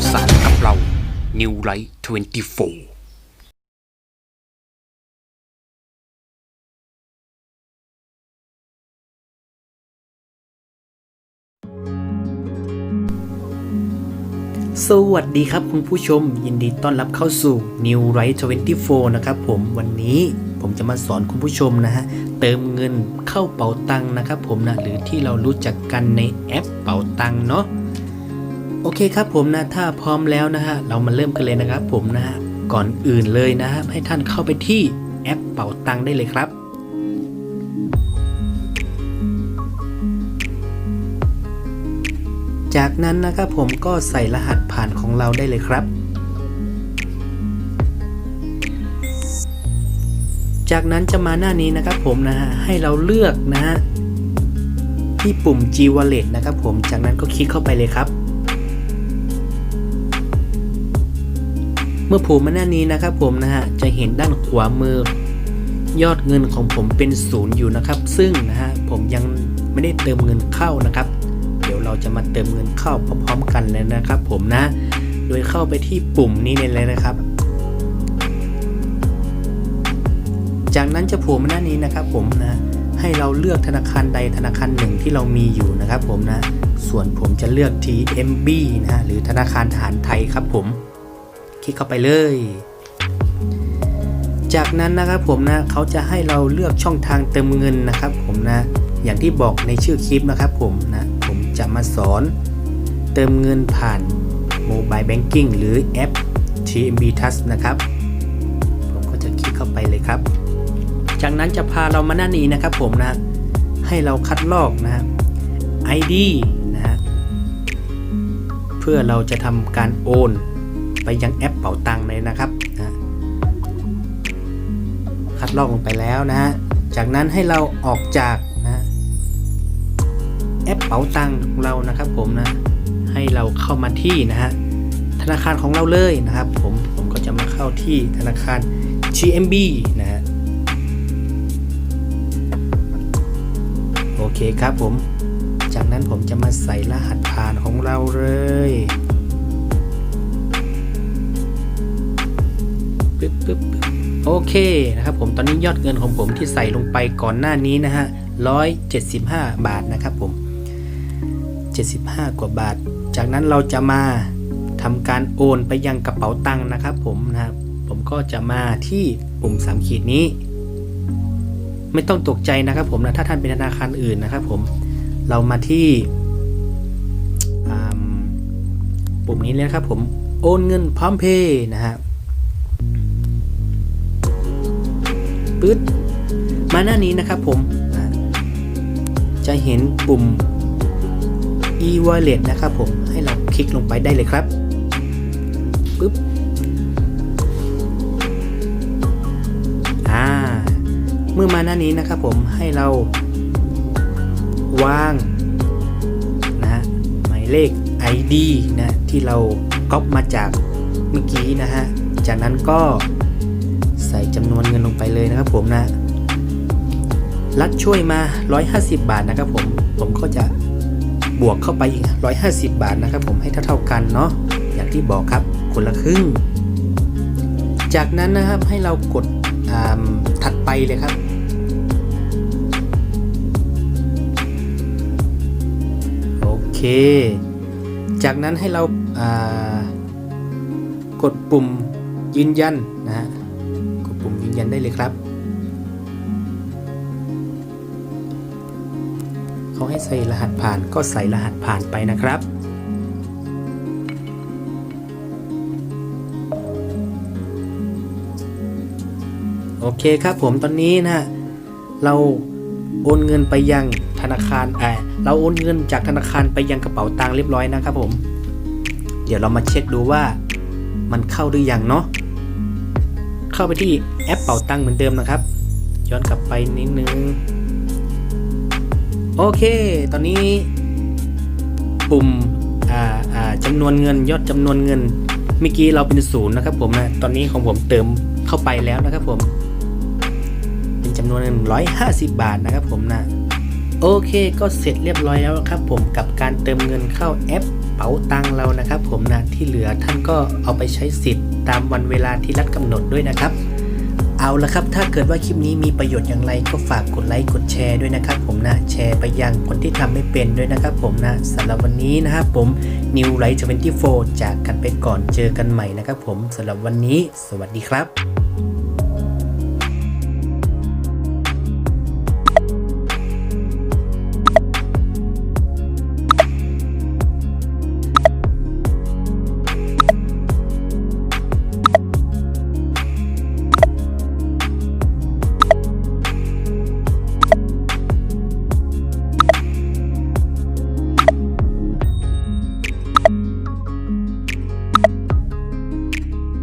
าวสารกับเรา New Light 24สวัสดีครับคุณผู้ชม ยินดีต้อนรับเข้าสู่ New Right 24 นะครับผมวันนี้ผมจะมาสอนคุณผู้ชมนะฮะ เติมเงินเข้าเป๋าตังค์นะครับผมนะหรือที่เรารู้จักกันในแอปเป๋าตังค์เนาะ โอเคครับผมนะถ้าพร้อมแล้วนะฮะเรามาเริ่มกันเลยนะครับผมนะฮะก่อนอื่นเลยนะฮะให้ท่านเข้าไปที่แอปเป๋าตังได้เลยครับ จากนั้นนะครับผมก็ใส่รหัสผ่านของเราได้เลยครับ จากนั้นจะมาหน้านี้นะครับผมนะฮะให้เราเลือกนะฮะที่ปุ่ม G Wallet นะครับผมจากนั้นก็คลิกเข้าไปเลยครับ เมื่อผมมาหน้านี้นะครับผมนะฮะจะเห็นด้านขวามือยอดเงินของผมเป็นศูนย์อยู่นะครับ ซึ่งนะฮะผมยังไม่ได้เติมเงินเข้านะครับ เดี๋ยวเราจะมาเติมเงินเข้าพร้อมๆกันเลยนะครับ ผมนะ โดยเข้าไปที่ปุ่มนี้เลยนะครับ จากนั้นจะผล่มาหน้านี้นะครับ ผมนะให้เราเลือกธนาคารใดธนาคารหนึ่งที่เรามีอยู่นะครับ ผมนะ ส่วนผมจะเลือก TMB นะฮะหรือธนาคารทหารไทยครับผม คลิกเข้าไปเลย จากนั้นนะครับผมนะเขาจะให้เราเลือกช่องทางเติมเงินนะครับผมนะอย่างที่บอกในชื่อคลิปนะครับผมนะผมจะมาสอนเติมเงินผ่านโมบายแบงกิ้งหรือแอป TMB Touch นะครับ ผมก็จะคลิกเข้าไปเลยครับ จากนั้นจะพาเรามาหน้านี้นะครับผมนะ ให้เราคัดลอกนะ ID นะ เพื่อเราจะทำการโอน ไปยังแอปเป๋าตังเลยนะครับนะคัดลอกลงไปแล้วนะฮะ จากนั้นให้เราออกจากนะแอปเป๋าตังของเรานะครับผมนะ ให้เราเข้ามาที่นะฮะธนาคารของเราเลยนะครับ ผมผมก็จะมาเข้าที่ธนาคาร GMB นะฮะโอเคครับผม จากนั้นผมจะมาใส่รหัสผ่านของเราเลย ปึ๊บปึ๊บปึ๊บโอเคนะครับผมตอนนี้ยอดเงินของผมที่ใส่ลงไปก่อนหน้านี้นะฮะ175 บาทนะครับผม 75 กว่าบาท จากนั้นเราจะมาทำการโอนไปยังกระเป๋าตังค์นะครับผมนะครับผมก็จะมาที่ปุ่ม3ขีดนี้ ไม่ต้องตกใจนะครับผมนะถ้าท่านเป็นธนาคารอื่นนะครับผมเรามาที่ปุ่มนี้เลยครับผมโอนเงินพร้อมเพย์นะฮะ ปึ๊ดมาหน้านี้นะครับผมจะเห็นปุ่ม e-wallet นะครับผมให้เราคลิกลงไปได้เลยครับปึ๊บอ่าเมื่อมาหน้านี้นะครับผมให้เราวางนะฮะหมายเลข ID นะที่เราก๊อปมาจากเมื่อกี้นะฮะจากนั้นก็ ใส่จำนวนเงินลงไปเลยนะครับผมนะรัฐช่วยมา 150 บาทนะครับผมผมก็จะบวกเข้าไปอีก 150 บาทนะครับผมให้เท่าๆกันเนาะอย่างที่บอกครับคนละครึ่ง จากนั้นนะครับให้เรากดถัดไปเลยครับ โอเค จากนั้นให้เรากดปุ่มยืนยันนะฮะ ปุ่มยืนยันได้เลยครับ เขาให้ใส่รหัสผ่านก็ใส่รหัสผ่านไปนะครับโอเคครับผมตอนนี้นะเราโอนเงินไปยังธนาคารเออเราโอนเงินจากธนาคารไปยังกระเป๋าตังค์เรียบร้อยนะครับผม เดี๋ยวเรามาเช็คดูว่ามันเข้าหรือยังเนาะ เข้าไปที่แอปเป่าตังค์เหมือนเดิมนะครับ ย้อนกลับไปนิดนึง โอเค ตอนนี้ปุ่มจำนวนเงินยอดจำนวนเงินเมื่อกี้เราเป็นศูนย์นะครับผมนะตอนนี้ของผมเติมเข้าไปแล้วนะครับผม เป็นจำนวนเงิน150 บาทนะครับผมนะโอเคก็เสร็จเรียบร้อยแล้วครับผมกับการเติมเงินเข้าแอปเป๋าตังเรานะครับผมนะที่เหลือท่านก็เอาไปใช้สิทธิ์ ตามวันเวลาที่รัฐกำหนดด้วยนะครับ เอาละครับ ถ้าเกิดว่าคลิปนี้มีประโยชน์อย่างไรก็ฝากกดไลค์กดแชร์ด้วยนะครับ ผมนะแชร์ไปยังคนที่ทำไม่เป็นด้วยนะครับ ผมนะสำหรับวันนี้นะครับผม New Light 24จากกันไปก่อนเจอกันใหม่นะครับ ผมสำหรับวันนี้ สวัสดีครับ